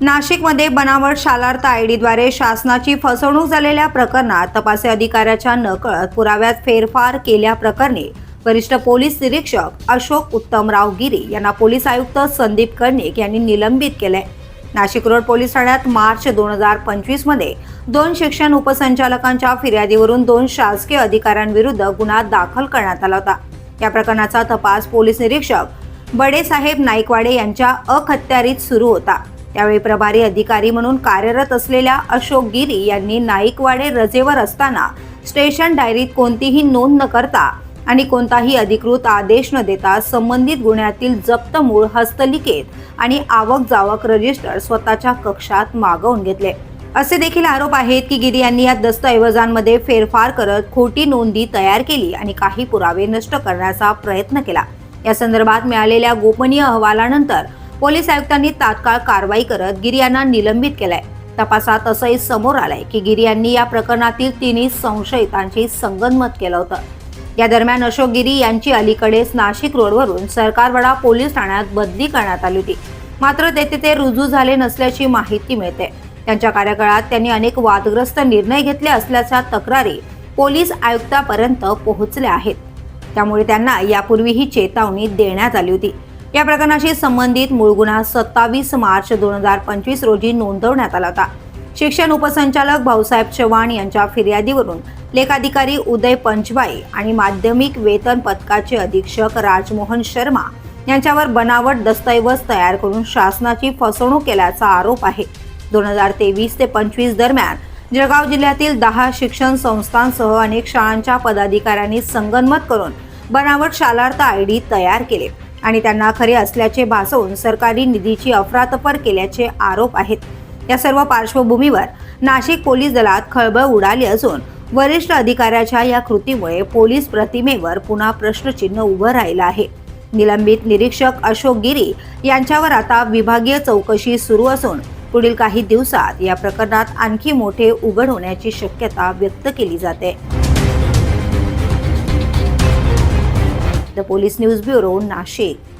नाशिकमध्ये बनावट शालार्थ आयडीद्वारे शासनाची फसवणूक झालेल्या प्रकरणात तपासी अधिकाऱ्याच्या नकळत पुराव्यात फेरफार केल्याप्रकरणी वरिष्ठ पोलीस निरीक्षक अशोक उत्तमराव गिरी यांना पोलीस आयुक्त संदीप कर्णिक यांनी निलंबित केले नाशिक रोड पोलीस ठाण्यात मार्च दोन हजार पंचवीसमध्ये दोन शिक्षण उपसंचालकांच्या फिर्यादीवरून दोन शासकीय अधिकाऱ्यांविरुद्ध गुन्हा दाखल करण्यात आला होता. या प्रकरणाचा तपास पोलीस निरीक्षक बडेसाहेब नाईकवाडे यांच्या अखत्यारीत सुरू होता. त्यावेळी प्रभारी अधिकारी म्हणून कार्यरत असलेल्या अशोक गिरी यांनी नाईकवाडे रजेवर असताना स्टेशन डायरीत कोणतीही नोंद न करता आणि कोणताही अधिकृत आदेश न देता संबंधित गुन्ह्यातील जप्त मूळ हस्तलिखित आणि आवक जावक रजिस्टर स्वतःच्या कक्षात मागवून घेतले. असे देखील आरोप आहेत की गिरी यांनी या दस्तऐवजांमध्ये फेरफार करत खोटी नोंदी तयार केली आणि काही पुरावे नष्ट करण्याचा प्रयत्न केला. या संदर्भात मिळालेल्या गोपनीय अहवालानंतर पोलीस आयुक्तांनी तात्काळ कारवाई करत गिरी यांना निलंबित केलंय. तपासात असंही समोर आलंय की गिरी यांनी या प्रकरणातील तिन्ही संशयितांशी संगनमत केलं होतं. या दरम्यान अशोक गिरी यांची अलीकडेच नाशिक रोडवरून सरकारवाडा पोलीस ठाण्यात बदली करण्यात आली होती. मात्र तेथे ते रुजू झाले नसल्याची माहिती मिळते. त्यांच्या कार्यकाळात त्यांनी अनेक वादग्रस्त निर्णय घेतले असल्याच्या तक्रारी पोलीस आयुक्तापर्यंत पोहोचल्या आहेत. त्यामुळे त्यांना यापूर्वीही चेतावणी देण्यात आली होती. या प्रकरणाशी संबंधित मूळ गुन्हा सत्तावीस मार्च दोन हजार पंचवीस रोजी नोंदवण्यात आला होता. शिक्षण उपसंचालक भाऊसाहेब चव्हाण यांच्या फिर्यादीवरून लेखाधिकारी उदय पंचबाई आणि माध्यमिक वेतन पथकाचे अधीक्षक राजमोहन शर्मा यांच्यावर बनावट दस्तऐवज तयार करून शासनाची फसवणूक केल्याचा आरोप आहे. दोन हजार तेवीस ते पंचवीस दरम्यान जळगाव जिल्ह्यातील दहा शिक्षण संस्थांसह अनेक शाळांच्या पदाधिकाऱ्यांनी संगनमत करून बनावट शालार्थ आय डी तयार केले. आणि त्यांना खरे असल्याचे भासवून सरकारी निधीची अफरातफर केल्याचे आरोप आहेत. या सर्व पार्श्वभूमीवर नाशिक पोलीस दलात खळबळ उडाली असून वरिष्ठ अधिकाऱ्याच्या या कृतीमुळे पोलीस प्रतिमेवर पुन्हा प्रश्नचिन्ह उभं राहिलं आहे. निलंबित निरीक्षक अशोक गिरी यांच्यावर आता विभागीय चौकशी सुरू असून पुढील काही दिवसात या प्रकरणात आणखी मोठे उघड होण्याची शक्यता व्यक्त केली जाते. the police news bureau Nashik